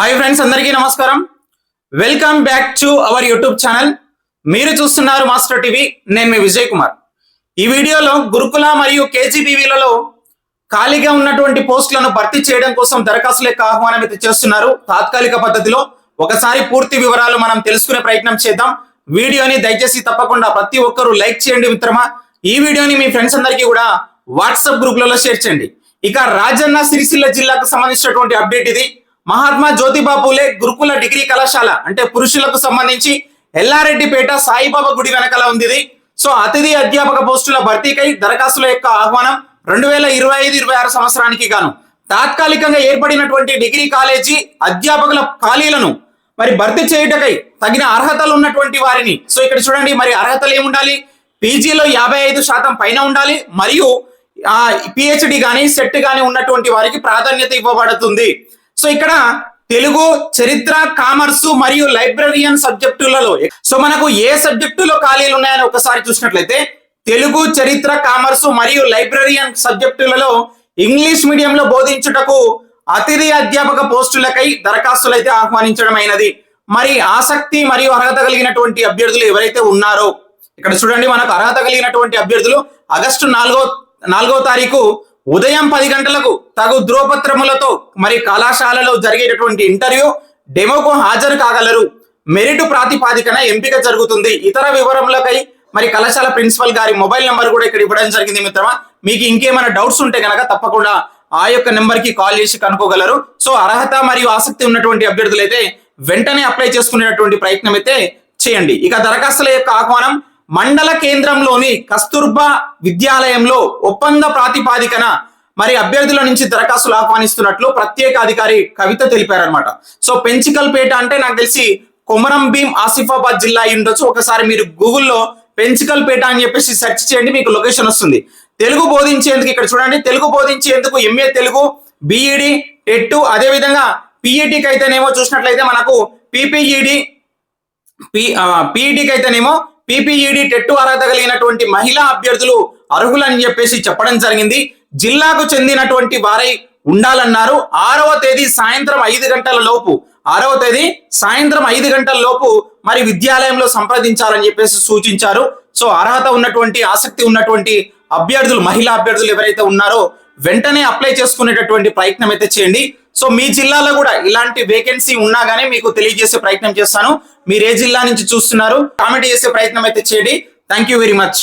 Hi friends అందరికీ నమస్కారం. Welcome back to our YouTube channel మీరు చూస్తున్నారు మాస్టర్ టీవీ నేను మీ విజయ్ కుమార్. ఈ వీడియోలో గురుకుల మరియు కేజీబీవీలలో ఖాళీగా ఉన్నటువంటి పోస్టులను భర్తీ చేయడం కోసం దరఖాస్తుల యొక్క ఆహ్వానం అయితే చేస్తున్నారు. తాత్కాలిక పద్ధతిలో ఒకసారి పూర్తి వివరాలు మనం తెలుసుకునే ప్రయత్నం చేద్దాం. వీడియోని దయచేసి తప్పకుండా ప్రతి ఒక్కరూ లైక్ చేయండి మిత్రమా. ఈ వీడియోని మీ ఫ్రెండ్స్ అందరికీ కూడా వాట్సాప్ గ్రూప్లలో షేర్ చేయండి. ఇక రాజన్న సిరిసిల్ల జిల్లాకు సంబంధించినటువంటి అప్డేట్ ఇది. మహాత్మా జ్యోతిబా పూలే గురుకుల డిగ్రీ కళాశాల అంటే పురుషులకు సంబంధించి ఎల్లారెడ్డిపేట సాయిబాబా గుడి వెనకాల ఉంది ఇది. సో అతిథి అధ్యాపక పోస్టుల భర్తీకై దరఖాస్తుల యొక్క ఆహ్వానం రెండు వేల ఇరవై ఐదు ఇరవై ఆరు సంవత్సరానికి గాను. తాత్కాలికంగా ఏర్పడినటువంటి డిగ్రీ కాలేజీ అధ్యాపకుల ఖాళీలను మరి భర్తీ చేయుటకై తగిన అర్హతలు ఉన్నటువంటి వారిని. సో ఇక్కడ చూడండి మరి అర్హతలు ఏముండాలి? పీజీలో యాభై ఐదు శాతం పైన ఉండాలి. మరియు పిహెచ్డి కానీ సెట్ కానీ ఉన్నటువంటి వారికి ప్రాధాన్యత ఇవ్వబడుతుంది. సో ఇక్కడ తెలుగు చరిత్ర కామర్స్ మరియు లైబ్రరియన్ సబ్జెక్టులలో సో మనకు ఏ సబ్జెక్టులో ఖాళీలు ఉన్నాయని ఒకసారి చూసినట్లయితే తెలుగు చరిత్ర కామర్స్ మరియు లైబ్రరియన్ సబ్జెక్టులలో ఇంగ్లీష్ మీడియంలో బోధించుటకు అతిథి అధ్యాపక పోస్టులకై దరఖాస్తులు అయితే ఆహ్వానించడం అయినది. మరి ఆసక్తి మరియు అర్హత కలిగినటువంటి అభ్యర్థులు ఎవరైతే ఉన్నారో ఇక్కడ చూడండి మనకు అర్హత కలిగినటువంటి అభ్యర్థులు ఆగస్టు నాలుగో నాలుగో తారీఖు ఉదయం పది గంటలకు తగు ధ్రువపత్రములతో మరి కళాశాలలో జరిగేటటువంటి ఇంటర్వ్యూ డెమోకు హాజరు కాగలరు. మెరిట్ ప్రాతిపాదికన ఎంపిక జరుగుతుంది. ఇతర వివరములకై మరి కళాశాల ప్రిన్సిపల్ గారి మొబైల్ నెంబర్ కూడా ఇక్కడ ఇవ్వడం జరిగింది మిత్రమా. మీకు ఇంకేమైనా డౌట్స్ ఉంటే కనుక తప్పకుండా ఆ యొక్క నెంబర్కి కాల్ చేసి కనుక్కోగలరు. సో అర్హత మరియు ఆసక్తి ఉన్నటువంటి అభ్యర్థులైతే వెంటనే అప్లై చేసుకునేటువంటి ప్రయత్నం అయితే చేయండి. ఇక దరఖాస్తుల యొక్క ఆహ్వానం మండల కేంద్రంలోని కస్తూర్బా విద్యాలయంలో ఒప్పంద ప్రాతిపాదికన మరి అభ్యర్థుల నుంచి దరఖాస్తులు ఆహ్వానిస్తున్నట్లు ప్రత్యేక అధికారి కవిత తెలిపారనమాట సో పెంచికల్పేట అంటే నాకు తెలిసి కొమరం భీం ఆసిఫాబాద్ జిల్లా ఉండొచ్చు. ఒకసారి మీరు గూగుల్లో పెంచికల్పేట అని చెప్పేసి సెర్చ్ చేయండి మీకు లొకేషన్ వస్తుంది. తెలుగు బోధించేందుకు ఇక్కడ చూడండి. తెలుగు బోధించేందుకు ఎంఏ తెలుగు బిఈడి టెట్ అదేవిధంగా పిఈటికి అయితేనేమో చూసినట్లయితే మనకు పిపిఈడి పీఈటీకి అయితేనేమో పీపీఈడి టెట్టు అర్హత కలిగినటువంటి మహిళా అభ్యర్థులు అర్హులని చెప్పేసి చెప్పడం జరిగింది. జిల్లాకు చెందినటువంటి వారై ఉండాలన్నారు. ఆరవ తేదీ సాయంత్రం ఐదు గంటల లోపు ఆరవ తేదీ సాయంత్రం ఐదు గంటల లోపు మరి విద్యాలయంలో సంప్రదించాలని చెప్పేసి సూచించారు. సో అర్హత ఉన్నటువంటి ఆసక్తి ఉన్నటువంటి అభ్యర్థులు మహిళా అభ్యర్థులు ఎవరైతే ఉన్నారో వెంటనే అప్లై చేసుకునేటటువంటి ప్రయత్నం అయితే చేయండి. సో మీ జిల్లాలో కూడా ఇలాంటి వేకెన్సీ ఉన్నా గానీ మీకు తెలియజేసే ప్రయత్నం చేస్తాను. మీరు ఏ జిల్లా నుంచి చూస్తున్నారు కామెంట్ చేసే ప్రయత్నం అయితే చేయండి. Thank you very much